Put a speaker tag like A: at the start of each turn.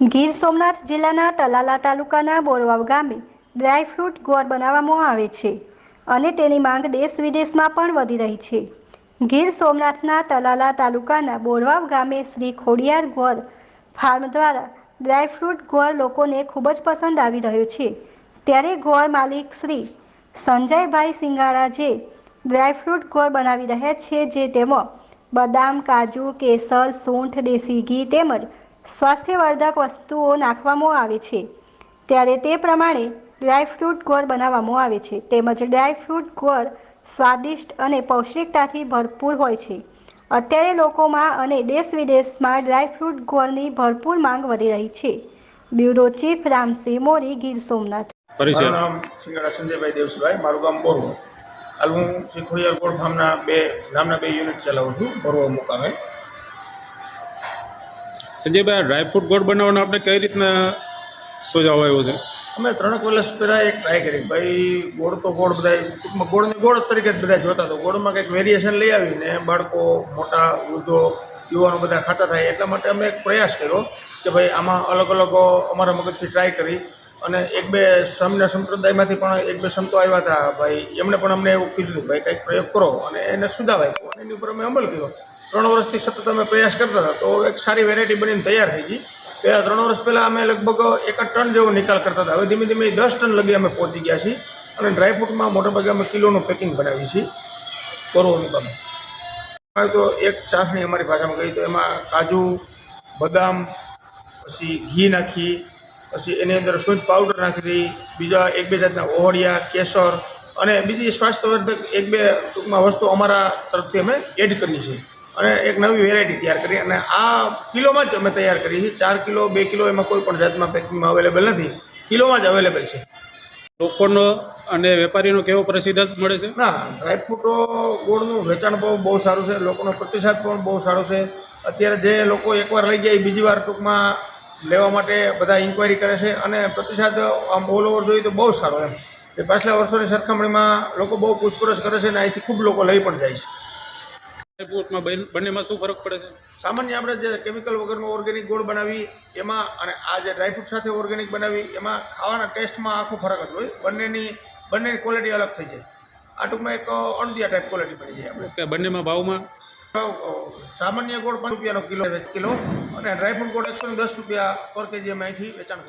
A: ગીર સોમનાથ જિલ્લાના તલાલા તાલુકાના બોરવાવ ગામે ડ્રાયફ્રૂટ ગોળ બનાવવામાં આવે છે અને તેની માંગ દેશ વિદેશમાં પણ વધી રહી છે. ગીર સોમનાથના તલાલા તાલુકાના બોરવાવ ગામે શ્રી ખોડિયાર ગોળ ફાર્મ દ્વારા ડ્રાયફ્રૂટ ગોળ લોકોને ખૂબ જ પસંદ આવી રહ્યો છે. ત્યારે ગોળ માલિક શ્રી સંજયભાઈ સિંગાળા જે ડ્રાયફ્રૂટ ગોળ બનાવી રહ્યા છે, જે તેમાં બદામ, કાજુ, કેસર, સૂંઠ, દેશી ઘી તેમજ સ્વાસ્થ્યવર્ધક વસ્તુઓ નાખવામાં આવે છે. ત્યારે તે પ્રમાણે ડ્રાયફ્રૂટ ગોળ બનાવવામાં આવે છે. તેમજ ડ્રાયફ્રૂટ ગોળ સ્વાદિષ્ટ અને પૌષ્ટિકતાથી ભરપૂર હોય છે. અત્યારે લોકોમાં અને દેશ વિદેશમાં ડ્રાયફ્રૂટ ગોળની ભરપૂર માંગ વધી રહી છે. Bureau chief Ramsinh Mori Gir Somnath.
B: મારું નામ સિંગાડા સંજયભાઈ દેવસીભાઈ. મારું ગામ બોરવો. હાલ હું શ્રી ખોડિયાર ગોળ ફાર્મના બે નામના બે યુનિટ ચલાવું છું. બોરવો મુકામે.
C: સંજયભાઈ, આ ડ્રાયફ્રૂટ ગોળ બનાવવાનો આપણે કઈ રીતના સુઝાવ આવ્યો છે?
B: અમે ત્રણેક વર્ષ પહેલાં એક ટ્રાય કરી. ભાઈ, ગોળ તો ગોળ બધા ટૂંકમાં ગોળને ગોળ તરીકે જ બધા જોતા તો ગોળમાં કંઈક વેરિએશન લઈ આવીને બાળકો, મોટા, વૃદ્ધો, યુવાનો બધા ખાતા થાય એટલા માટે અમે એક પ્રયાસ કર્યો કે ભાઈ, આમાં અલગ અલગ અમારા મગજથી ટ્રાય કરી. અને એક બે સમના સંપ્રદાયમાંથી પણ એક બે સંતો આવ્યા હતા. ભાઈ, એમણે પણ અમને એવું કીધું ભાઈ, કંઈક પ્રયોગ કરો. અને એને સુધાર આપ્યો. અને એની ઉપર અમે અમલ કર્યો. ત્રણ વર્ષથી સતત અમે પ્રયાસ કરતા હતા. તો એક સારી વેરાયટી બનીને તૈયાર થઈ ગઈ. પહેલાં ત્રણ વર્ષ પહેલાં અમે લગભગ એકાદ ટન જેવો નિકાલ કરતા હતા. હવે ધીમે ધીમે દસ ટન લગી અમે પહોંચી ગયા છીએ અને ડ્રાયફ્રૂટમાં મોટાભાગે અમે કિલોનું પેકિંગ બનાવીએ છીએ કોરોનું તમે તો એક ચાસણી અમારી ભાષામાં ગઈ તો એમાં કાજુ, બદામ, પછી ઘી નાખી, પછી એની અંદર શુદ્ધ પાવડર નાખી દઈ, બીજા એક બે જાતના ઓહળિયા, કેસર અને બીજી સ્વાસ્થ્યવર્ધક એક બે ટૂંકમાં વસ્તુ અમારા તરફથી અમે એડ કરીએ છીએ. અને એક નવી વેરાયટી તૈયાર કરી અને આ કિલોમાં જ અમે તૈયાર કરીએ છીએ. ચાર કિલો બે કિલો એમાં કોઈ પણ જાતમાં પેકિંગમાં અવેલેબલ નથી. કિલોમાં જ અવેલેબલ છે.
C: લોકોનો અને વેપારીનો કેવો પ્રતિસાદ મળે છે?
B: ના ડ્રાયફ્રૂટો ગોળનું વેચાણ બહુ બહુ સારું છે. લોકોનો પ્રતિસાદ પણ બહુ સારો છે. અત્યારે જે લોકો એકવાર લઈ ગયા એ બીજી વાર ટૂંકમાં લેવા માટે બધા ઇન્ક્વાયરી કરે છે અને પ્રતિસાદ આમ ઓલ ઓવર જોઈએ તો બહુ સારો એમ. એ પાછલા વર્ષોની સરખામણીમાં લોકો બહુ પૂછપરછ કરે છે અને અહીંથી ખૂબ લોકો લઈ પણ જાય છે.
C: ડ્રાયફ્રૂટમાં બંનેમાં શું ફરક પડે છે?
B: સામાન્ય આપણે જે કેમિકલ વગરનો ઓર્ગેનિક ગોળ બનાવી એમાં અને આ જે ડ્રાયફ્રૂટ સાથે ઓર્ગેનિક બનાવી એમાં ખાવાના ટેસ્ટમાં આખો ફરક જ હોય. બંનેની બંનેની ક્વોલિટી અલગ થઈ જાય. આ ટૂંકમાં એક અણદિયા ટાઈપ ક્વોલિટી બની જાય આપણે.
C: કે બંનેમાં ભાવમાં?
B: ભાવ, સામાન્ય ગોળ પાંચ રૂપિયાનો કિલો કિલો. અને ડ્રાયફ્રૂટ ગોળ એકસો દસ રૂપિયા પર કેજી અહીંથી વેચાણ